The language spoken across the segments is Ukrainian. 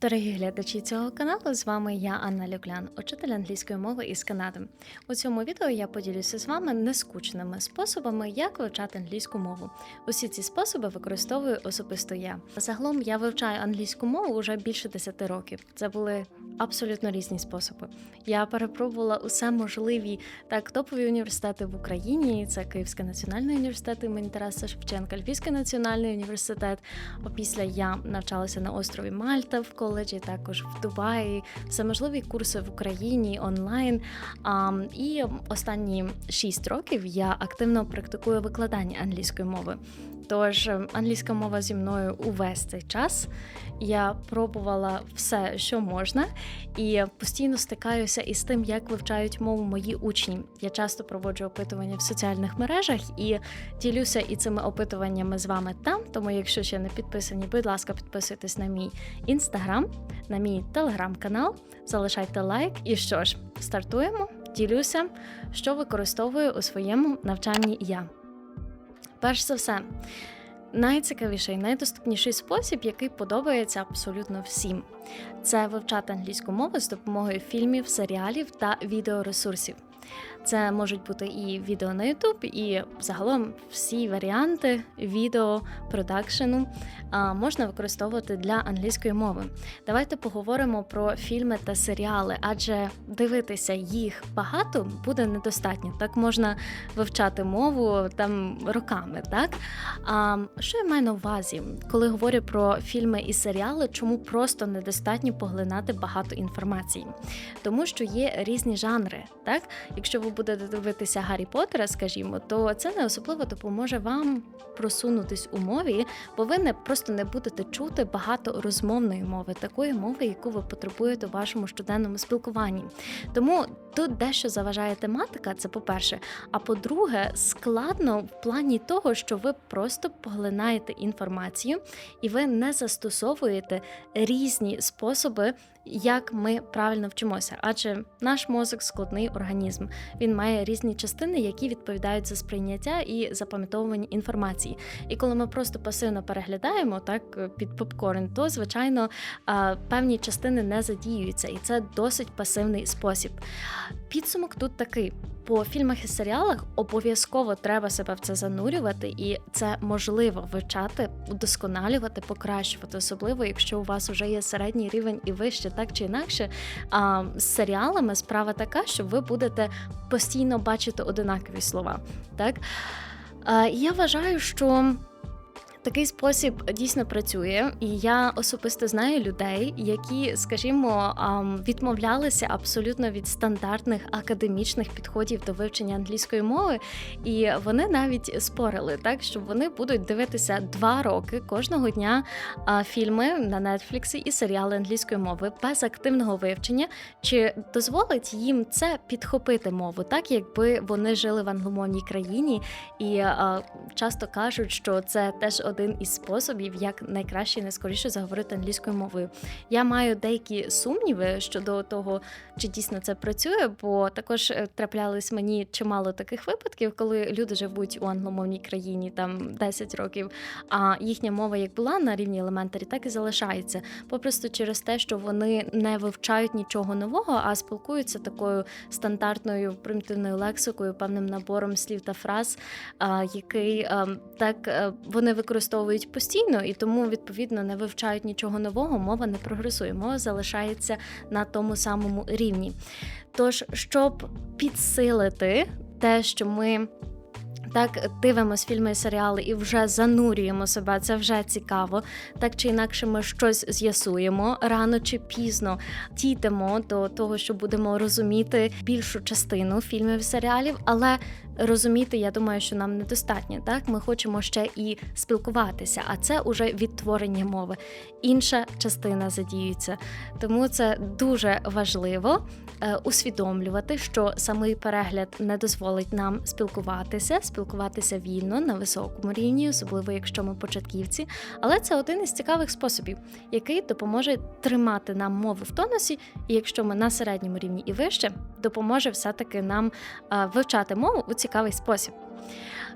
Дорогі глядачі цього каналу, з вами я Анна Люклян, учитель англійської мови із Канади. У цьому відео я поділюся з вами нескучними способами, як вивчати англійську мову. Усі ці способи використовую особисто я. Загалом я вивчаю англійську мову вже більше 10 років. Це були абсолютно різні способи. Я перепробувала усе можливі так топові університети в Україні. Це Київський національний університет імені Тараса Шевченка, Львівський національний університет. Опісля я навчалася на острові Мальта в коледжі, також в Дубаї, всеможливі курси в Україні онлайн. І останні 6 років я активно практикую викладання англійської мови. Тож е, англійська мова зі мною увесь цей час. Я пробувала все, що можна, і постійно стикаюся із тим, як вивчають мову мої учні. Я часто проводжу опитування в соціальних мережах і ділюся і цими опитуваннями з вами там. Тому, якщо ще не підписані, будь ласка, підписуйтесь на мій інстаграм, на мій телеграм-канал, залишайте лайк. І що ж, стартуємо. Ділюся, що використовую у своєму навчанні я. Перш за все, найцікавіший, найдоступніший спосіб, який подобається абсолютно всім, це вивчати англійську мову з допомогою фільмів, серіалів та відеоресурсів. Це можуть бути і відео на YouTube, і загалом всі варіанти відео продакшену можна використовувати для англійської мови. Давайте поговоримо про фільми та серіали, адже дивитися їх багато буде недостатньо. Так можна вивчати мову там роками. Так а що я маю на увазі, коли говорю про фільми і серіали, чому просто недостатньо поглинати багато інформації? Тому що є різні жанри, так якщо ви будете дивитися Гаррі Поттера, скажімо, то це не особливо допоможе вам просунутись у мові, бо ви не просто не будете чути багато розмовної мови, такої мови, яку ви потребуєте у вашому щоденному спілкуванні. Тому тут дещо заважає тематика, це по-перше. А по-друге, складно в плані того, що ви просто поглинаєте інформацію і ви не застосовуєте різні способи як ми правильно вчимося, адже наш мозок складний організм. Він має різні частини, які відповідають за сприйняття і запам'ятовування інформації. І коли ми просто пасивно переглядаємо так під попкорн, то звичайно певні частини не задіюються, і це досить пасивний спосіб. Підсумок тут такий: по фільмах і серіалах обов'язково треба себе в це занурювати, і це можливо вивчати, удосконалювати, покращувати, особливо якщо у вас вже є середній рівень і вище, так чи інакше. А з серіалами справа така, що ви будете постійно бачити одинакові слова. Так я вважаю, що. Такий спосіб дійсно працює, і я особисто знаю людей, які, скажімо, відмовлялися абсолютно від стандартних академічних підходів до вивчення англійської мови, і вони навіть спорили так, що вони будуть дивитися два роки кожного дня фільми на Нетфліксі і серіали англійської мови без активного вивчення, чи дозволить їм це підхопити мову, так якби вони жили в англомовній країні, і часто кажуть, що це теж один із способів, як найкраще і найскоріше заговорити англійською мовою. Я маю деякі сумніви щодо того, чи дійсно це працює, бо також е, траплялись мені чимало таких випадків, коли люди живуть у англомовній країні там 10 років, а їхня мова як була на рівні елементарі, так і залишається. Попросту через те, що вони не вивчають нічого нового, а спілкуються такою стандартною примітивною лексикою, певним набором слів та фраз, який так е, вони використовують постійно і тому відповідно не вивчають нічого нового. Мова не прогресує, мова залишається на тому самому рівні. Тож, щоб підсилити те, що ми. Так, дивимося фільми і серіали і вже занурюємо себе, це вже цікаво. Так чи інакше, ми щось з'ясуємо рано чи пізно дійдемо до того, що будемо розуміти більшу частину фільмів і серіалів, але розуміти, я думаю, що нам недостатньо. Так, ми хочемо ще і спілкуватися, а це уже відтворення мови. Інша частина задіюється. Тому це дуже важливо е, усвідомлювати, що самий перегляд не дозволить нам спілкуватися, спілкуватися вільно на високому рівні, особливо якщо ми початківці. Але це один із цікавих способів, який допоможе тримати нам мову в тонусі, і якщо ми на середньому рівні і вище, допоможе все-таки нам е, вивчати мову у цікавий спосіб.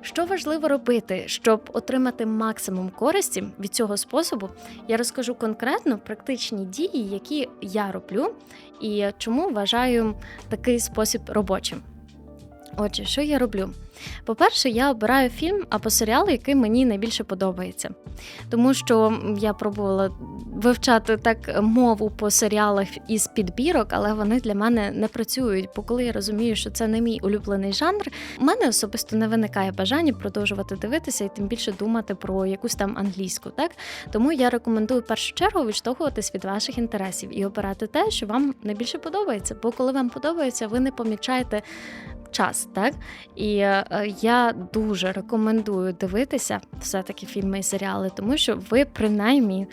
Що важливо робити, щоб отримати максимум користі від цього способу, я розкажу конкретно практичні дії, які я роблю, і чому вважаю такий спосіб робочим. Отже, що я роблю? По-перше, я обираю фільм або серіал, який мені найбільше подобається. Тому що я пробувала вивчати так мову по серіалах із підбірок, але вони для мене не працюють. Бо коли я розумію, що це не мій улюблений жанр, у мене особисто не виникає бажання продовжувати дивитися і тим більше думати про якусь там англійську. Так тому я рекомендую в першу чергу відштовхуватись від ваших інтересів і обирати те, що вам найбільше подобається. Бо коли вам подобається, ви не помічаєте час, так? І е, я дуже рекомендую дивитися все-таки фільми і серіали, тому що ви принаймні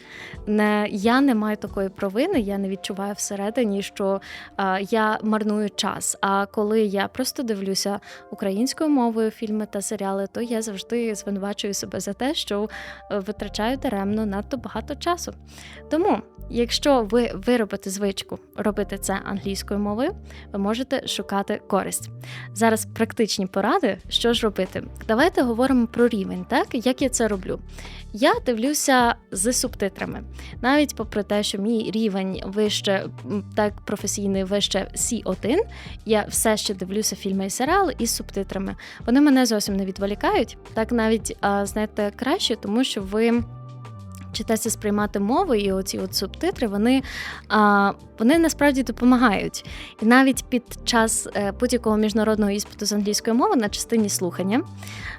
не я не маю такої провини, я не відчуваю всередині, що е, я марную час. А коли я просто дивлюся українською мовою фільми та серіали, то я завжди звинувачую себе за те, що е, витрачаю даремно надто багато часу. Тому. Якщо ви виробите звичку робити це англійською мовою, ви можете шукати користь. Зараз практичні поради, що ж робити. Давайте говоримо про рівень, так як я це роблю. Я дивлюся з субтитрами, навіть попри те, що мій рівень вище, так професійний вище C1, я все ще дивлюся фільми і серіали із субтитрами. Вони мене зовсім не відволікають, так навіть знаєте краще, тому що ви вчитеся сприймати мову, і оці от субтитри вони а, вони насправді допомагають. І навіть під час е, будь-якого міжнародного іспиту з англійської мови на частині слухання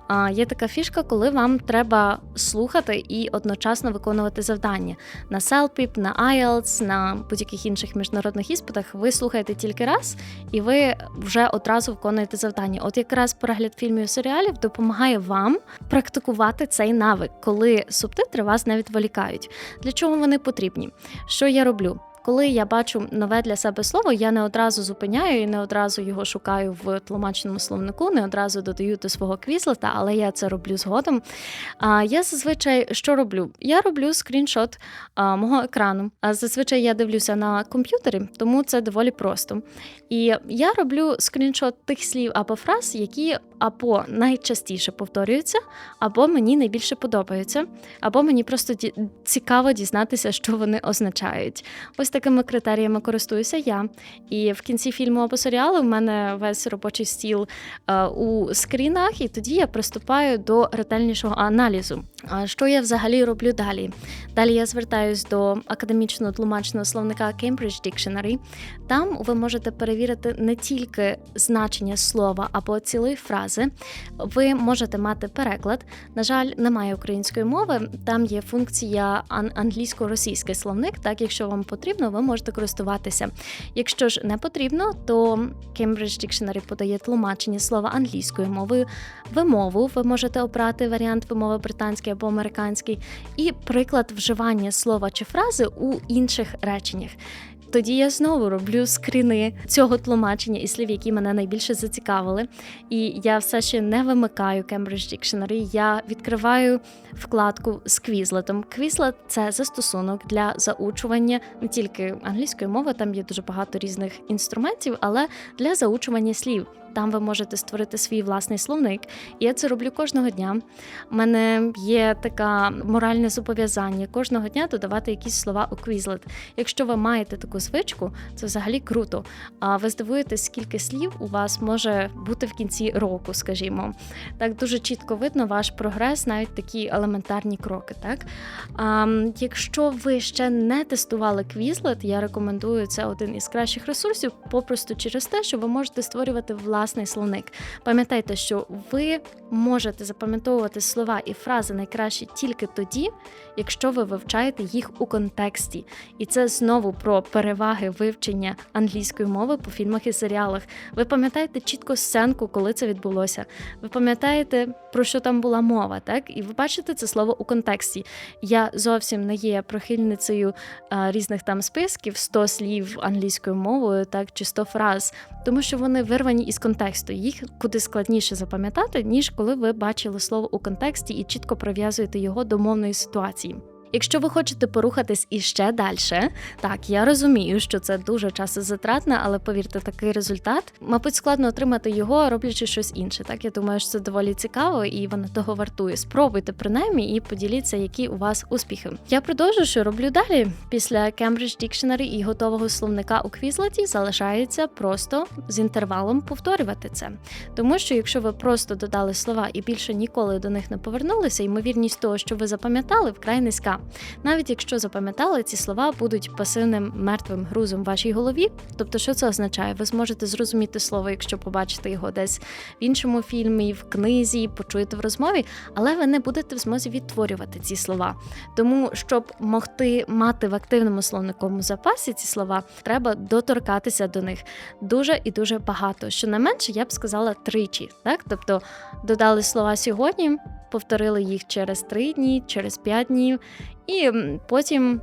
а, є така фішка, коли вам треба слухати і одночасно виконувати завдання на CELPIP, на IELTS, на будь-яких інших міжнародних іспитах. Ви слухаєте тільки раз, і ви вже одразу виконуєте завдання. От якраз перегляд фільмів і серіалів допомагає вам практикувати цей навик, коли субтитри вас не відволікають. Для чого вони потрібні? Що я роблю? Коли я бачу нове для себе слово, я не одразу зупиняю і не одразу його шукаю в тлумаченому словнику, не одразу додаю до свого квізлета, але я це роблю згодом. А я зазвичай що роблю? Я роблю скріншот а, мого екрану. А зазвичай я дивлюся на комп'ютері, тому це доволі просто. І я роблю скріншот тих слів або фраз, які або найчастіше повторюються, або мені найбільше подобаються, або мені просто цікаво дізнатися, що вони означають. Ось такими критеріями користуюся я. І в кінці фільму або серіалу в мене весь робочий стіл е, у скрінах, і тоді я приступаю до ретельнішого аналізу. Що я взагалі роблю далі? Далі я звертаюсь до академічного тлумачного словника Cambridge Dictionary. Там ви можете перевірити не тільки значення слова або цілої фрази, ви можете мати переклад. На жаль, немає української мови. Там є функція англійсько-російський словник. Так, якщо вам потрібно, ви можете користуватися. Якщо ж не потрібно, то Cambridge Dictionary подає тлумачення слова англійською мовою. Вимову ви можете обрати варіант вимови британської англійський або американський, і приклад вживання слова чи фрази у інших реченнях. Тоді я знову роблю скріни цього тлумачення і слів, які мене найбільше зацікавили. І я все ще не вимикаю Cambridge Dictionary, Я відкриваю вкладку з квізлетом. Квізлет це застосунок для заучування не тільки англійської мови, там є дуже багато різних інструментів, але для заучування слів. Там ви можете створити свій власний словник. Я це роблю кожного дня. У мене є таке моральне зобов'язання кожного дня додавати якісь слова у Quizlet. Якщо ви маєте таку звичку, це взагалі круто. А ви здивуєтесь, скільки слів у вас може бути в кінці року, скажімо. Так дуже чітко видно ваш прогрес, навіть такі елементарні кроки. Так? А, Якщо ви ще не тестували Quizlet, я рекомендую це один із кращих ресурсів, попросту через те, що ви можете створювати власне власний словник. Пам'ятайте, що ви можете запам'ятовувати слова і фрази найкраще тільки тоді, якщо ви вивчаєте їх у контексті. І це знову про переваги вивчення англійської мови по фільмах і серіалах. Ви пам'ятаєте чітко сценку, коли це відбулося. Ви пам'ятаєте, про що там була мова, так? І ви бачите це слово у контексті. Я зовсім не є прихильницею а, різних там списків, 100 слів англійською мовою, так чи 100 фраз, тому що вони вирвані із контексту. Їх куди складніше запам'ятати, ніж коли ви бачили слово у контексті і чітко прив'язуєте його до мовної ситуації. Якщо ви хочете порухатись іще далі, так я розумію, що це дуже часозатратно, але повірте, такий результат, мабуть, складно отримати його, роблячи щось інше. Так я думаю, що це доволі цікаво і воно того вартує. Спробуйте принаймні і поділіться, які у вас успіхи. Я продовжую, що роблю далі. Після Cambridge Dictionary і готового словника у Quizlet залишається просто з інтервалом повторювати це. Тому що якщо ви просто додали слова і більше ніколи до них не повернулися, ймовірність того, що ви запам'ятали, вкрай низька. Навіть якщо запам'ятали, ці слова будуть пасивним мертвим грузом в вашій голові. Тобто, що це означає? Ви зможете зрозуміти слово, якщо побачите його десь в іншому фільмі, в книзі, почуєте в розмові, але ви не будете в змозі відтворювати ці слова. Тому, щоб могти мати в активному словниковому запасі ці слова, треба доторкатися до них дуже і дуже багато. Щонайменше, я б сказала тричі. Так, тобто додали слова сьогодні, повторили їх через три дні, через п'ять днів, і потім.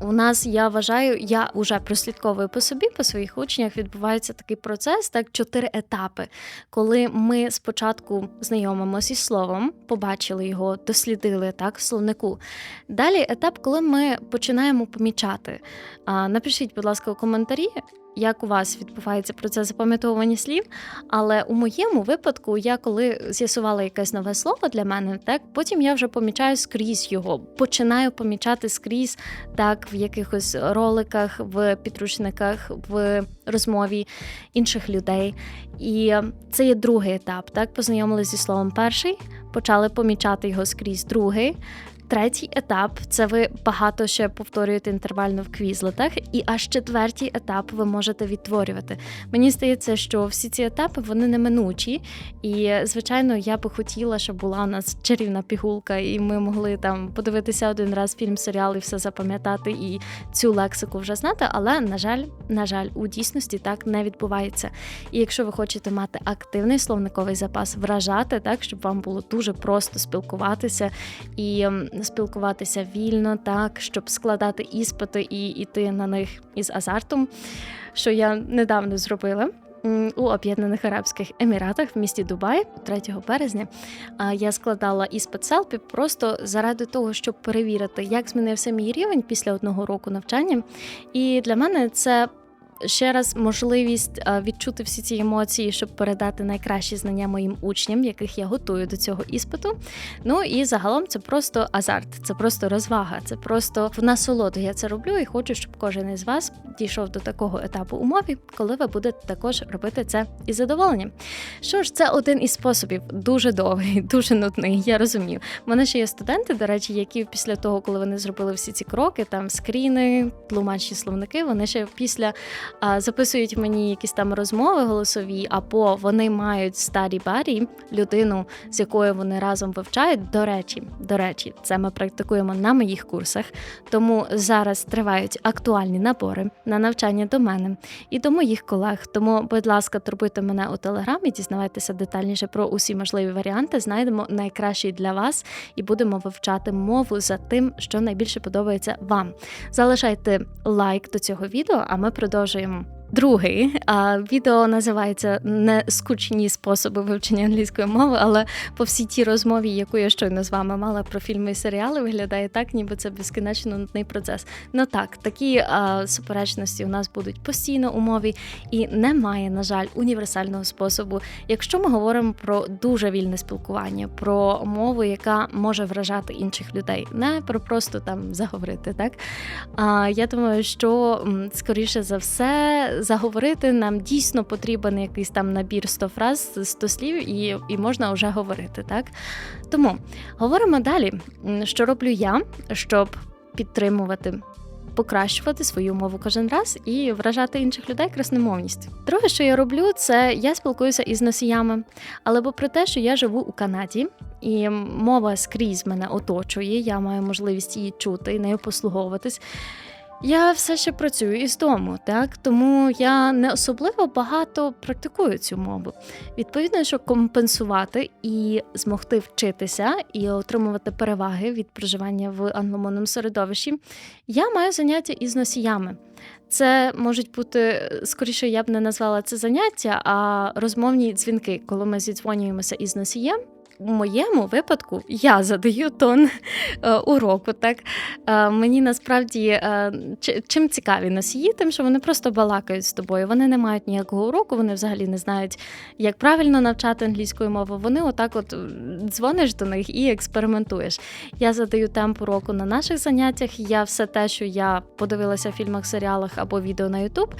У нас я вважаю, я вже прослідковую по собі, по своїх учнях відбувається такий процес, так чотири етапи, коли ми спочатку знайомимося із словом, побачили його, дослідили так в словнику. Далі етап, коли ми починаємо помічати. Напишіть, будь ласка, у коментарі, як у вас відбувається процес запам'ятовування слів. Але у моєму випадку, я коли з'ясувала якесь нове слово для мене, так потім я вже помічаю скрізь його, починаю помічати скрізь так в якихось роликах, в підручниках, в розмові інших людей. І це є другий етап. Так, познайомилися зі словом перший, почали помічати його скрізь другий. Третій етап це ви багато ще повторюєте інтервально в квізлетах, і аж четвертій етап ви можете відтворювати. Мені здається, що всі ці етапи вони неминучі, і звичайно, я би хотіла, щоб була у нас чарівна пігулка, і ми могли там подивитися один раз фільм, серіал і все запам'ятати і цю лексику вже знати. Але на жаль, на жаль, у дійсності так не відбувається. І якщо ви хочете мати активний словниковий запас, вражати так, щоб вам було дуже просто спілкуватися і спілкуватися вільно, так, щоб складати іспити і йти на них із азартом, що я недавно зробила. У Об'єднаних Арабських Еміратах в місті Дубай 3 березня я складала іспит селпі просто заради того, щоб перевірити, як змінився мій рівень після одного року навчання. І для мене це ще раз можливість е, відчути всі ці емоції, щоб передати найкращі знання моїм учням, яких я готую до цього іспиту. Ну і загалом це просто азарт, це просто розвага, це просто в насолоду. Я це роблю і хочу, щоб кожен із вас дійшов до такого етапу умові, коли ви будете також робити це із задоволенням. Що ж, це один із способів, дуже довгий, дуже нудний. Я розумію. У мене ще є студенти, до речі, які після того, коли вони зробили всі ці кроки, там скріни, тлумачні словники, вони ще після записують мені якісь там розмови голосові, або вони мають старі барі, людину, з якою вони разом вивчають. До речі, до речі, це ми практикуємо на моїх курсах. Тому зараз тривають актуальні набори на навчання до мене і до моїх колег. Тому, будь ласка, турбуйте мене у телеграмі, дізнавайтеся детальніше про усі можливі варіанти. Знайдемо найкращий для вас і будемо вивчати мову за тим, що найбільше подобається вам. Залишайте лайк до цього відео, а ми продовжуємо продовжуємо. Другий а, відео називається не скучні способи вивчення англійської мови, але по всій тій розмові, яку я щойно з вами мала про фільми і серіали, виглядає так, ніби це безкінечно нудний процес. Ну так, такі а, суперечності у нас будуть постійно у мові, і немає, на жаль, універсального способу. Якщо ми говоримо про дуже вільне спілкування, про мову, яка може вражати інших людей, не про просто там заговорити. Так а я думаю, що скоріше за все заговорити, нам дійсно потрібен якийсь там набір 100 фраз, 100 слів, і і можна вже говорити. так? Тому говоримо далі, що роблю я, щоб підтримувати. Покращувати свою мову кожен раз і вражати інших людей красномовністю. Друге, що я роблю, це я спілкуюся із носіями. Але попри те, що я живу у Канаді, і мова скрізь мене оточує, я маю можливість її чути і нею послуговуватись. Я все ще працюю із дому, так тому я не особливо багато практикую цю мову. Відповідно, щоб компенсувати і змогти вчитися і отримувати переваги від проживання в англомовному середовищі, я маю заняття із носіями. Це можуть бути скоріше, я б не назвала це заняття, а розмовні дзвінки, коли ми зідзвонюємося із носієм у моєму випадку я задаю тон е, уроку. Так е, мені насправді е, чим цікаві носії, тим, що вони просто балакають з тобою. Вони не мають ніякого уроку, вони взагалі не знають, як правильно навчати англійською мову. Вони отак, от дзвониш до них і експериментуєш. Я задаю темп уроку на наших заняттях. Я все те, що я подивилася в фільмах, серіалах або відео на YouTube,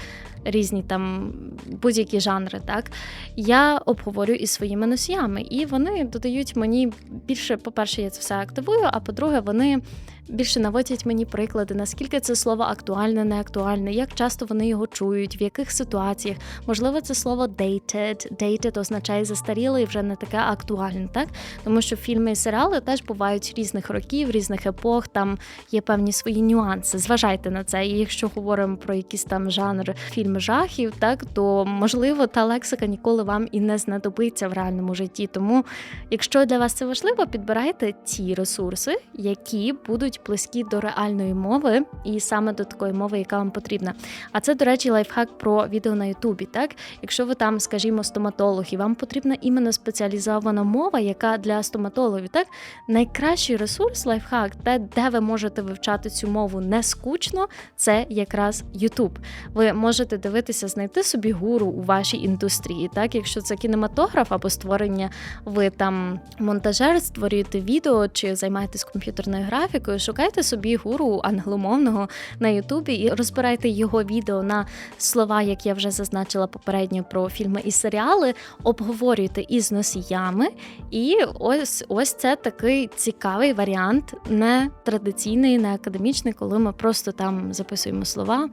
різні там будь-які жанри, так? Я обговорю із своїми носіями, і вони додають мені більше, по-перше, я це все активую, а по-друге, вони більше наводять мені приклади, наскільки це слово актуальне, не актуальне, як часто вони його чують, в яких ситуаціях. Можливо, це слово dated. Dated означає застаріле і вже не таке актуальне, так? Тому що фільми і серіали теж бувають різних років, різних епох, там є певні свої нюанси. Зважайте на це. І якщо говоримо про якийсь там жанр фільм жахів, так то можливо та лексика ніколи вам і не знадобиться в реальному житті. Тому, якщо для вас це важливо, підбирайте ті ресурси, які будуть близькі до реальної мови, і саме до такої мови, яка вам потрібна. А це, до речі, лайфхак про відео на Ютубі. Так, якщо ви там, скажімо, стоматолог, і вам потрібна іменно спеціалізована мова, яка для стоматологів, так найкращий ресурс, лайфхак, те, де ви можете вивчати цю мову не скучно, це якраз Ютуб. Ви можете дивитися, знайти собі гуру у вашій індустрії. Так, якщо це кінематограф або створення, ви там монтажер, створюєте відео чи займаєтесь комп'ютерною графікою, шукайте собі гуру англомовного на Ютубі і розбирайте його відео на слова, як я вже зазначила попередньо про фільми і серіали, обговорюйте із носіями. І ось ось це такий цікавий варіант, не традиційний, не академічний, коли ми просто там записуємо слова.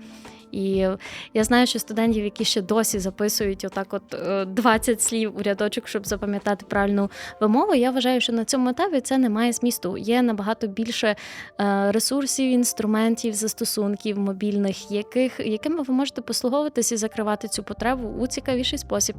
І я знаю, що студентів, які ще досі записують отак, от е, 20 слів у рядочок, щоб запам'ятати правильну вимову. Я вважаю, що на цьому етапі це не має змісту. Є набагато більше е, ресурсів, інструментів, застосунків мобільних, яких якими ви можете послуговуватись і закривати цю потребу у цікавіший спосіб,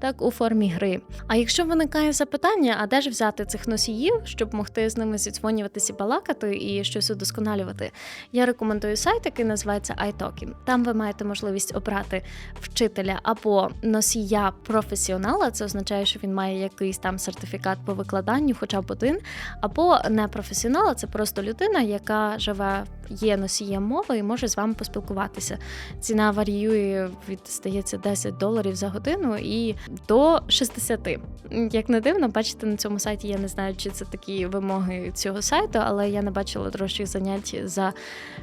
так у формі гри. А якщо виникає запитання, а де ж взяти цих носіїв, щоб могти з ними зідзвонюватися балакати і щось удосконалювати, я рекомендую сайт, який називається iTalki. Там ви маєте можливість обрати вчителя або носія професіонала. Це означає, що він має якийсь там сертифікат по викладанню, хоча б один, або не професіонала, це просто людина, яка живе, є носієм мови і може з вами поспілкуватися. Ціна варіює від здається 10 доларів за годину і до 60. Як не дивно, бачите на цьому сайті. Я не знаю, чи це такі вимоги цього сайту, але я не бачила дорожчих занять за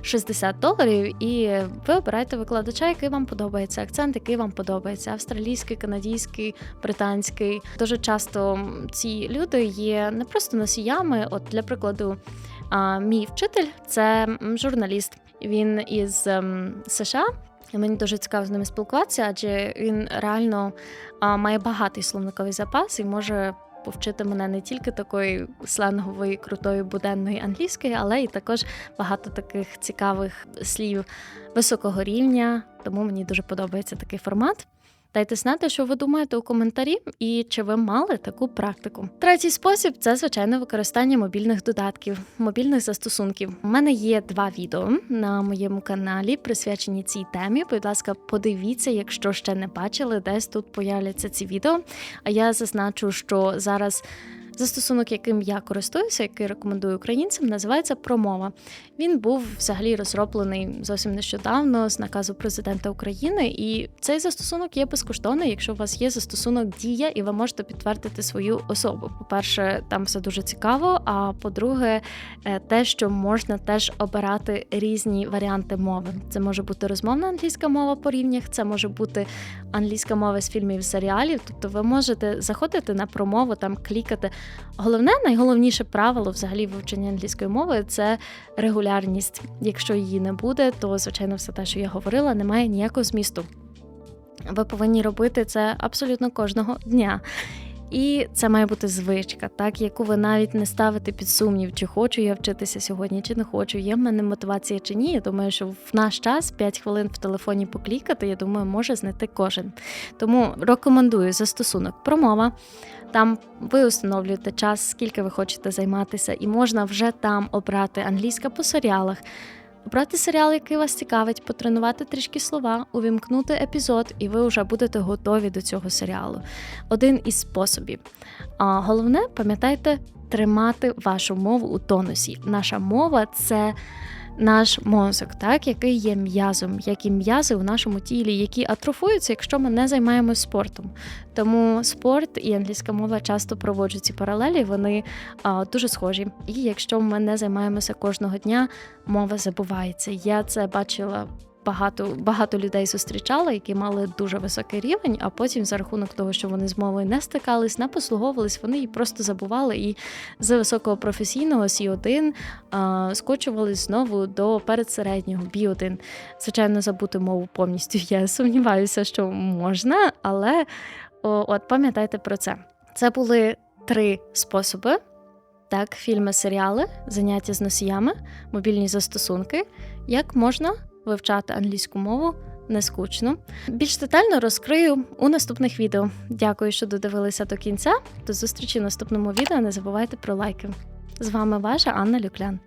60 доларів. І ви обираєте викладача, який вам подобається, акцент, який вам подобається, австралійський, канадійський, британський. Дуже часто ці люди є не просто носіями. От для прикладу, мій вчитель це журналіст. Він із ем, США. І мені дуже цікаво з ними спілкуватися, адже він реально має багатий словниковий запас і може повчити мене не тільки такої сленгової, крутої буденної англійської, але й також багато таких цікавих слів високого рівня. Тому мені дуже подобається такий формат. Дайте знати, що ви думаєте у коментарі, і чи ви мали таку практику. Третій спосіб це звичайно використання мобільних додатків, мобільних застосунків. У мене є два відео на моєму каналі, присвячені цій темі. Будь ласка, подивіться, якщо ще не бачили, десь тут появляться ці відео. А я зазначу, що зараз. Застосунок, яким я користуюся, який рекомендую українцям, називається Промова. Він був взагалі розроблений зовсім нещодавно з наказу президента України, і цей застосунок є безкоштовний, якщо у вас є застосунок Дія, і ви можете підтвердити свою особу. По-перше, там все дуже цікаво. А по-друге, е, те, що можна теж обирати різні варіанти мови. Це може бути розмовна англійська мова по рівнях, це може бути англійська мова з фільмів серіалів. Тобто ви можете заходити на промову, там клікати. Головне, найголовніше правило взагалі вивчення англійської мови це регулярність. Якщо її не буде, то звичайно все те, що я говорила, не має ніякого змісту. Ви повинні робити це абсолютно кожного дня. І це має бути звичка, так яку ви навіть не ставите під сумнів, чи хочу я вчитися сьогодні, чи не хочу. Є в мене мотивація чи ні. Я думаю, що в наш час 5 хвилин в телефоні поклікати, я думаю, може знайти кожен. Тому рекомендую застосунок промова. Там ви установлюєте час, скільки ви хочете займатися, і можна вже там обрати англійська по серіалах. Обрати серіал, який вас цікавить, потренувати трішки слова, увімкнути епізод, і ви вже будете готові до цього серіалу. Один із способів. А головне, пам'ятайте тримати вашу мову у тонусі. Наша мова це наш мозок, так, який є м'язом, як і м'язи у нашому тілі, які атрофуються, якщо ми не займаємось спортом. Тому спорт і англійська мова часто проводжу ці паралелі, вони а, дуже схожі. І якщо ми не займаємося кожного дня, мова забувається. Я це бачила. Багато багато людей зустрічала, які мали дуже високий рівень, а потім за рахунок того, що вони з мовою не стикались, не послуговувались, вони її просто забували і з високого професійного Сі1 а, скочувались знову до передсереднього Бі1. Звичайно, забути мову повністю. Я сумніваюся, що можна, але о, от пам'ятайте про це. Це були три способи: так, фільми, серіали, заняття з носіями, мобільні застосунки. Як можна вивчати англійську мову не скучно. Більш детально розкрию у наступних відео. Дякую, що додивилися до кінця. До зустрічі в наступному відео. Не забувайте про лайки. З вами ваша Анна Люклян.